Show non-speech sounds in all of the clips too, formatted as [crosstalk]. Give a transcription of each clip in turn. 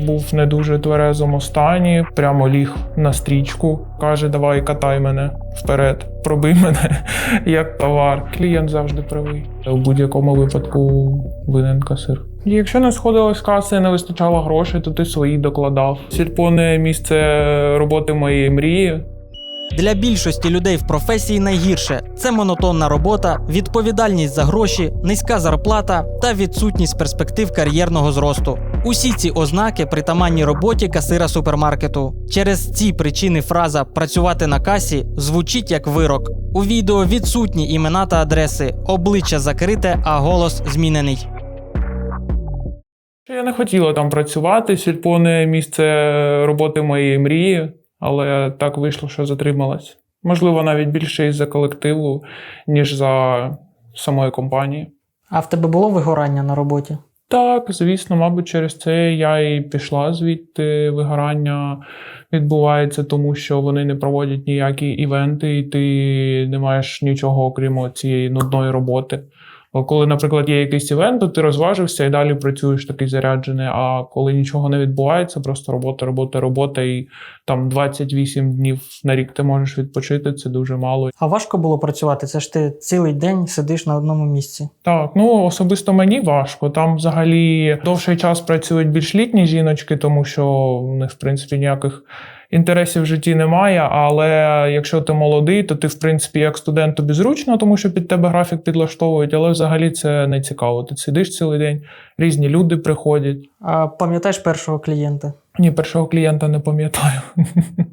Був не дуже тверезому стані, прямо ліг на стрічку. Каже, давай катай мене вперед, пробий мене [laughs] як товар. Клієнт завжди правий. У будь-якому випадку винен касир. Якщо не сходилось каси, не вистачало грошей, то ти свої докладав. Сільпо не місце роботи моєї мрії. Для більшості людей в професії найгірше це монотонна робота, відповідальність за гроші, низька зарплата та відсутність перспектив кар'єрного зросту. Усі ці ознаки притаманні роботі касира супермаркету. Через ці причини фраза працювати на касі звучить як вирок. У відео відсутні імена та адреси, обличчя закрите, а голос змінений. Я не хотіла там працювати, сільпо не місце роботи моєї мрії, але так вийшло, що затрималась. Можливо, навіть більше із-за колективу, ніж за самої компанії. А в тебе було вигорання на роботі? Так, звісно, мабуть, через це я і пішла звідти. Вигорання відбувається, тому що вони не проводять ніякі івенти, і ти не маєш нічого, окрім цієї нудної роботи. Бо коли, наприклад, є якийсь івент, то ти розважився і далі працюєш такий заряджений. А коли нічого не відбувається, просто робота, робота, робота, і там 28 днів на рік ти можеш відпочити, це дуже мало. А важко було працювати? Це ж ти цілий день сидиш на одному місці. Так, ну особисто мені важко. Там взагалі довший час працюють більш літні жіночки, тому що в них, в принципі, ніяких інтересів в житті немає. Але якщо ти молодий, то ти, в принципі, як студент тобі зручно, тому що під тебе графік підлаштовують, але взагалі це не цікаво. Ти сидиш цілий день, різні люди приходять. А пам'ятаєш першого клієнта? Ні, першого клієнта не пам'ятаю.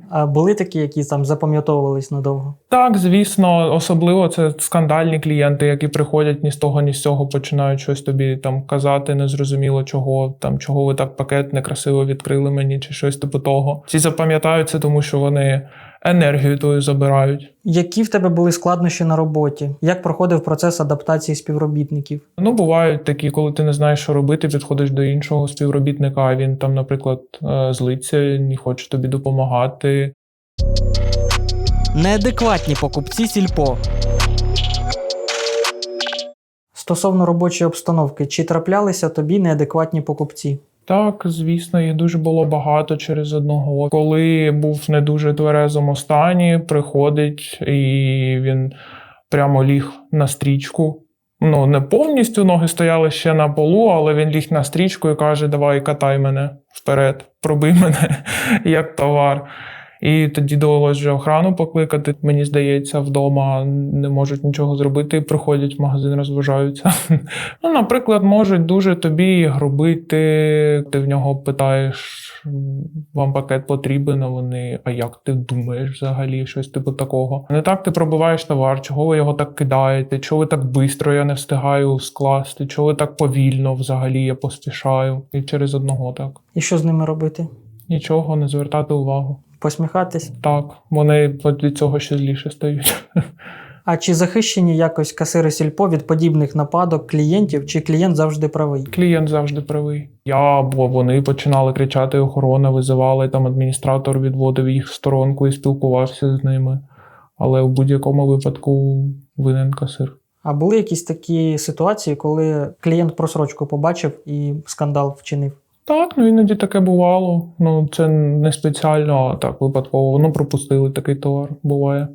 А були такі, які там запам'ятовувались надовго? Так, звісно, особливо це скандальні клієнти, які приходять ні з того, ні з цього, починають щось тобі там казати, незрозуміло чого, там чого ви так пакет некрасиво відкрили мені, чи щось типу того. Ці запам'ятаються, тому що вони енергію твою забирають. Які в тебе були складнощі на роботі? Як проходив процес адаптації співробітників? Ну, бувають такі, коли ти не знаєш, що робити, підходиш до іншого співробітника, а він там, наприклад, е, злиться, не хоче тобі допомагати. Неадекватні покупці сільпо. Стосовно робочої обстановки, чи траплялися тобі неадекватні покупці? Так, звісно, їх дуже було багато через одного. Коли був в не дуже тверезому стані, приходить і він прямо ліг на стрічку. Ну, не повністю ноги стояли ще на полу, але він ліг на стрічку і каже: Давай катай мене вперед, пробий мене [laughs] як товар. І тоді довелось вже охрану покликати. Мені здається, вдома не можуть нічого зробити, приходять в магазин, розважаються. [laughs] Ну, наприклад, можуть дуже тобі грубити. Ти в нього питаєш, вам пакет потрібен, а вони, а як ти думаєш взагалі, щось типу такого. Не так ти пробиваєш товар, чого ви його так кидаєте, чого ви так швидко я не встигаю скласти, чого ви так повільно взагалі я поспішаю. І через одного так. І що з ними робити? Нічого не звертати увагу. Посміхатись? Так, вони від цього ще зліше стають. А чи захищені якось касири сільпо від подібних нападок клієнтів, чи клієнт завжди правий? Клієнт завжди правий. Я або вони починали кричати, охорона визивали, там адміністратор відводив їх в сторонку і спілкувався з ними. Але в будь-якому випадку винен касир. А були якісь такі ситуації, коли клієнт просрочку побачив і скандал вчинив? Так, ну іноді таке бувало. Ну це не спеціально, а так випадково. Ну, пропустили такий товар. Буває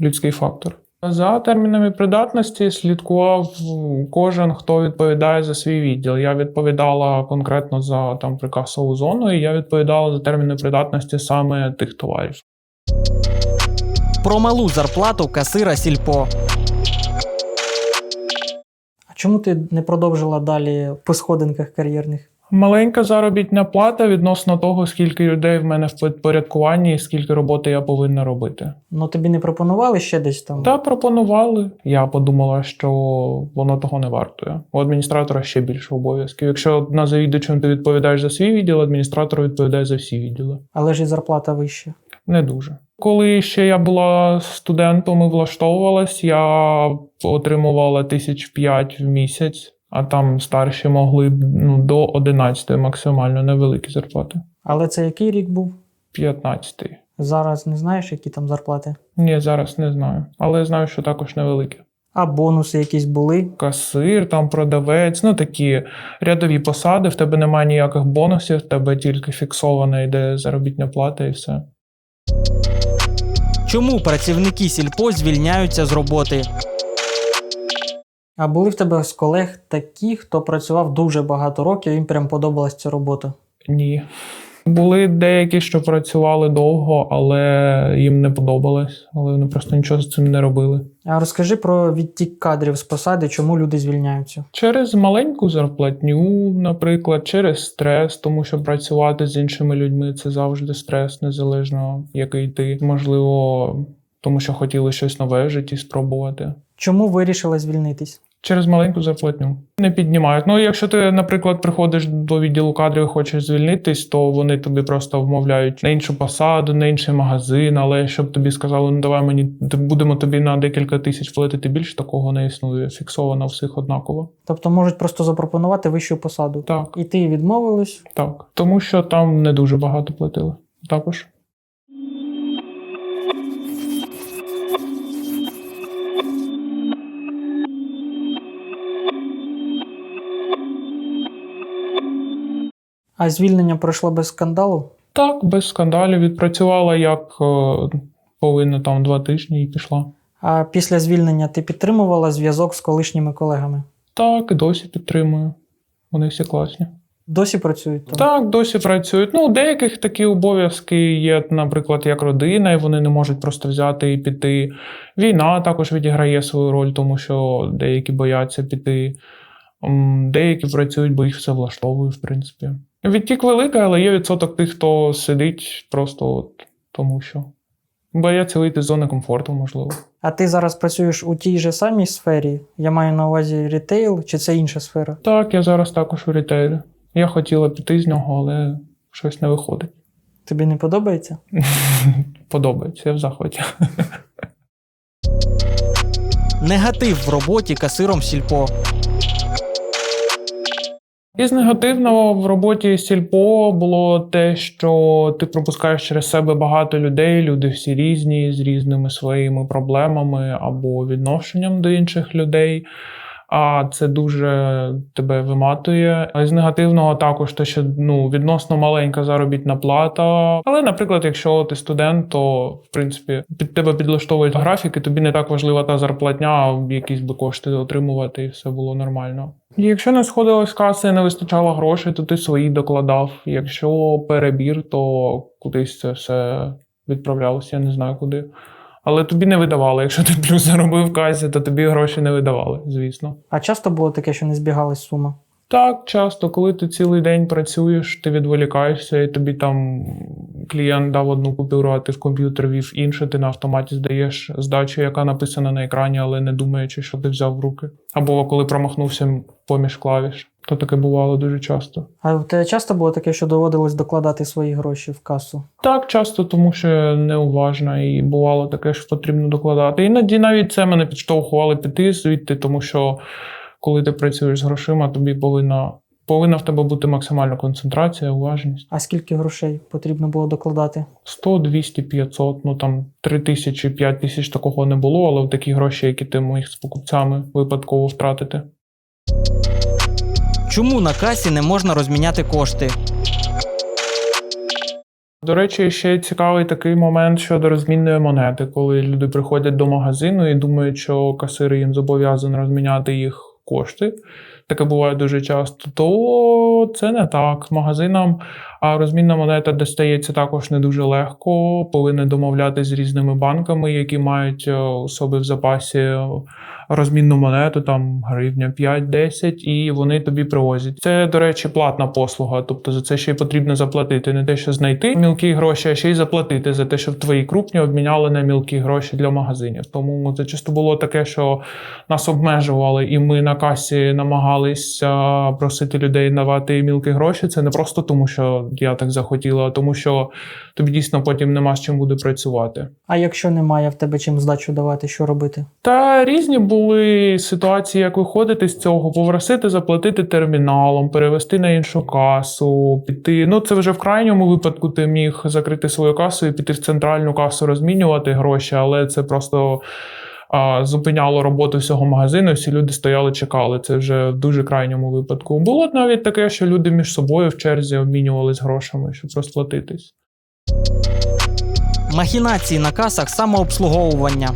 людський фактор. За термінами придатності слідкував кожен, хто відповідає за свій відділ. Я відповідала конкретно за там прикасову зону, і я відповідала за терміни придатності саме тих товарів. Про малу зарплату касира сільпо. А чому ти не продовжила далі по сходинках кар'єрних? Маленька заробітна плата відносно того, скільки людей в мене в підпорядкуванні і скільки роботи я повинна робити. Ну тобі не пропонували ще десь там? Та пропонували. Я подумала, що воно того не вартує. У адміністратора ще більше обов'язків. Якщо на завідувачем ти відповідаєш за свій відділ, адміністратор відповідає за всі відділи. Але ж і зарплата вища. Не дуже. Коли ще я була студентом і влаштовувалась, я отримувала тисяч п'ять в місяць, а там старші могли ну, до 11 максимально невеликі зарплати. Але це який рік був? 15. Зараз не знаєш, які там зарплати? Ні, зараз не знаю. Але знаю, що також невеликі. А бонуси якісь були? Касир, там продавець, ну такі рядові посади, в тебе немає ніяких бонусів, в тебе тільки фіксована йде заробітня плата і все. Чому працівники сільпо звільняються з роботи? А були в тебе з колег такі, хто працював дуже багато років, їм прям подобалась ця робота. Ні. Були деякі, що працювали довго, але їм не подобалось, але вони просто нічого з цим не робили. А розкажи про відтік кадрів з посади, чому люди звільняються. Через маленьку зарплатню, наприклад, через стрес, тому що працювати з іншими людьми це завжди стрес, незалежно який ти. Можливо, тому що хотіли щось нове в житті спробувати. Чому вирішила звільнитись? Через маленьку зарплатню не піднімають. Ну, якщо ти, наприклад, приходиш до відділу кадрів і хочеш звільнитись, то вони тобі просто вмовляють на іншу посаду, на інший магазин. Але щоб тобі сказали, ну давай мені будемо тобі на декілька тисяч платити більше, такого не існує. Фіксовано всіх однаково. Тобто можуть просто запропонувати вищу посаду. Так, І ти відмовилась. так. Тому що там не дуже багато платили. Також. А звільнення пройшло без скандалу? Так, без скандалів відпрацювала як е, повинна там два тижні і пішла. А після звільнення ти підтримувала зв'язок з колишніми колегами? Так, досі підтримую. Вони всі класні. Досі працюють там? Так, досі працюють. Ну, у деяких такі обов'язки є, наприклад, як родина, і вони не можуть просто взяти і піти. Війна також відіграє свою роль, тому що деякі бояться піти. Деякі працюють, бо їх все влаштовує, в принципі. Відтік великий, але є відсоток тих, хто сидить просто от, тому що бояться вийти з зони комфорту, можливо. А ти зараз працюєш у тій же самій сфері? Я маю на увазі рітейл, чи це інша сфера? Так, я зараз також у рітейлі. Я хотіла піти з нього, але щось не виходить. Тобі не подобається? [laughs] Подобається, я в захваті. Негатив в роботі касиром сільпо. Із негативного в роботі сільпо було те, що ти пропускаєш через себе багато людей. Люди всі різні, з різними своїми проблемами або відношенням до інших людей. А це дуже тебе виматує. А з негативного також те, що ну відносно маленька заробітна плата. Але, наприклад, якщо ти студент, то в принципі під тебе підлаштовують графіки, тобі не так важлива та зарплатня, а якісь би кошти отримувати, і все було нормально. Якщо не сходилось каси не вистачало грошей, то ти свої докладав. Якщо перебір, то кудись це все відправлялося, я не знаю куди. Але тобі не видавали. Якщо ти плюс заробив в касі, то тобі гроші не видавали, звісно. А часто було таке, що не збігалась сума? Так, часто, коли ти цілий день працюєш, ти відволікаєшся, і тобі там клієнт дав одну купюру, а ти в комп'ютер вів іншу, ти на автоматі здаєш здачу, яка написана на екрані, але не думаючи, що ти взяв в руки. Або коли промахнувся поміж клавіш. То таке бувало дуже часто. А в тебе часто було таке, що доводилось докладати свої гроші в касу? Так, часто, тому що я неуважна, і бувало таке, що потрібно докладати. Іноді навіть це мене підштовхувало піти звідти, тому що коли ти працюєш з грошима, тобі повинна, повинна в тебе бути максимальна концентрація, уважність. А скільки грошей потрібно було докладати? 100, 200, 500, ну там 3 тисячі, 5 тисяч такого не було, але такі гроші, які ти міг з покупцями випадково втратити. Чому на касі не можна розміняти кошти? До речі, ще цікавий такий момент щодо розмінної монети, коли люди приходять до магазину і думають, що касир їм зобов'язаний розміняти їх кошти. Таке буває дуже часто. То це не так. Магазинам розмінна монета достається також не дуже легко. Повинні домовлятися з різними банками, які мають е, у собі в запасі розмінну монету, там гривня 5-10, і вони тобі привозять. Це, до речі, платна послуга. Тобто за це ще й потрібно заплатити. Не те, що знайти мілкі гроші, а ще й заплатити за те, щоб твої крупні обміняли на мілкі гроші для магазинів. Тому це часто було таке, що нас обмежували, і ми на касі намагалися просити людей давати мілкі гроші. Це не просто тому, що я так захотіла, а тому що тобі дійсно потім нема з чим буде працювати. А якщо немає в тебе чим здачу давати, що робити? Та різні були ситуації, як виходити з цього, попросити заплатити терміналом, перевести на іншу касу, піти. Ну це вже в крайньому випадку ти міг закрити свою касу і піти в центральну касу розмінювати гроші, але це просто зупиняло роботу всього магазину, всі люди стояли, чекали. Це вже в дуже крайньому випадку. Було навіть таке, що люди між собою в черзі обмінювались грошами, щоб розплатитись. Махінації на касах самообслуговування.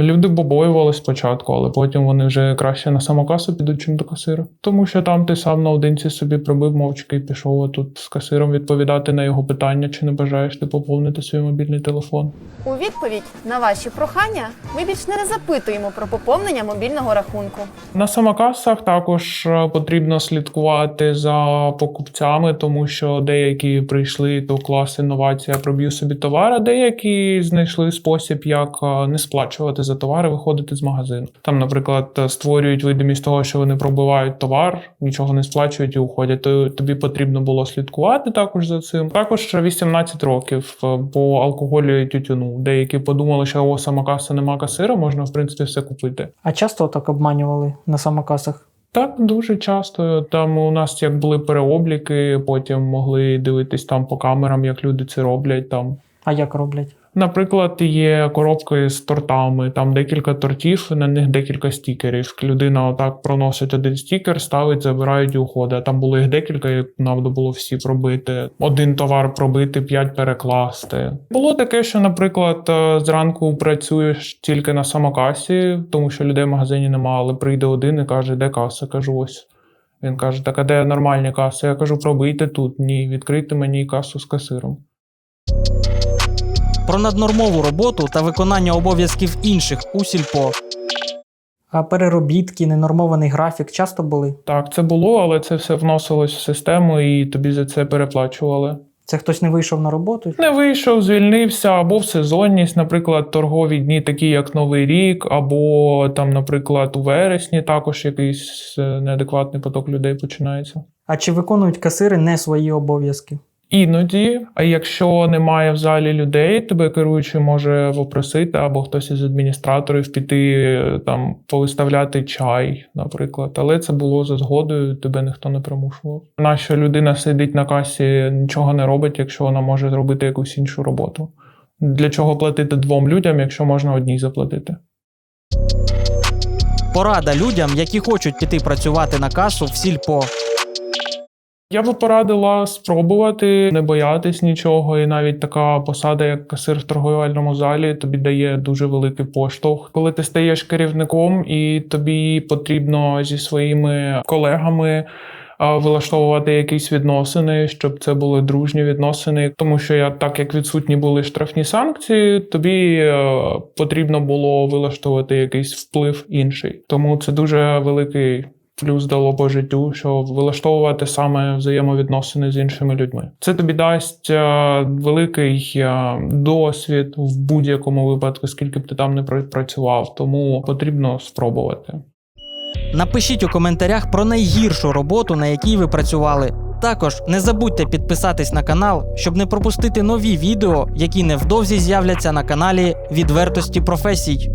Люди побоювались спочатку, але потім вони вже краще на самокасу підуть, чим до касира. Тому що там ти сам наодинці собі пробив мовчки і пішов тут з касиром відповідати на його питання, чи не бажаєш ти поповнити свій мобільний телефон. У відповідь на ваші прохання ми більш не запитуємо про поповнення мобільного рахунку. На самокасах також е, потрібно слідкувати за покупцями, тому що деякі прийшли до класу інновація, проб'ю собі товар, а деякі знайшли спосіб, як е, не сплачувати за товари, виходити з магазину. Там, наприклад, е, створюють видимість того, що вони пробивають товар, нічого не сплачують і уходять. То тобі потрібно було слідкувати також за цим. Також 18 років е, по алкоголю і тютюну. Деякі подумали, що о, самокаса нема касира, можна в принципі все купити. А часто так обманювали на самокасах? Так, дуже часто. Там у нас як були переобліки, потім могли дивитись там по камерам, як люди це роблять. Там, А як роблять? Наприклад, є коробки з тортами, там декілька тортів, на них декілька стікерів. Людина отак проносить один стікер, ставить, забирають і уходить. Там було їх декілька, і треба було всі пробити. Один товар пробити, п'ять перекласти. Було таке, що, наприклад, е, зранку працюєш тільки на самокасі, тому що людей в магазині немає, але прийде один і каже, де каса? Кажу, ось. Він каже: так а де нормальні каси? Я кажу, пробийте тут. Ні, відкрийте мені касу з касиром. Про наднормову роботу та виконання обов'язків інших у сільпо. А переробітки, ненормований графік часто були? Так, це було, але це все вносилось в систему і тобі за це переплачували. Це хтось не вийшов на роботу? Не вийшов, звільнився, або в сезонність, наприклад, торгові дні, такі як Новий рік, або там, наприклад, у вересні також якийсь е, неадекватний поток людей починається. А чи виконують касири не свої обов'язки? Іноді, а якщо немає в залі людей, тебе керуючий може попросити, або хтось із адміністраторів піти там повиставляти чай, наприклад. Але це було за згодою, тебе ніхто не примушував. Наша людина сидить на касі, нічого не робить, якщо вона може зробити якусь іншу роботу. Для чого платити двом людям, якщо можна одній заплатити? Порада людям, які хочуть піти працювати на касу в сільпо. Я би порадила спробувати не боятись нічого, і навіть така посада, як касир в торговельному залі, тобі дає дуже великий поштовх. Коли ти стаєш керівником, і тобі потрібно зі своїми колегами. Вилаштовувати якісь відносини, щоб це були дружні відносини, тому що я так як відсутні були штрафні санкції, тобі е, потрібно було вилаштовувати якийсь вплив інший. Тому це дуже великий плюс дало по життю, що вилаштовувати саме взаємовідносини з іншими людьми. Це тобі дасть е, великий е, досвід в будь-якому випадку, скільки б ти там не працював, тому потрібно спробувати. Напишіть у коментарях про найгіршу роботу, на якій ви працювали. Також не забудьте підписатись на канал, щоб не пропустити нові відео, які невдовзі з'являться на каналі Відвертості професій.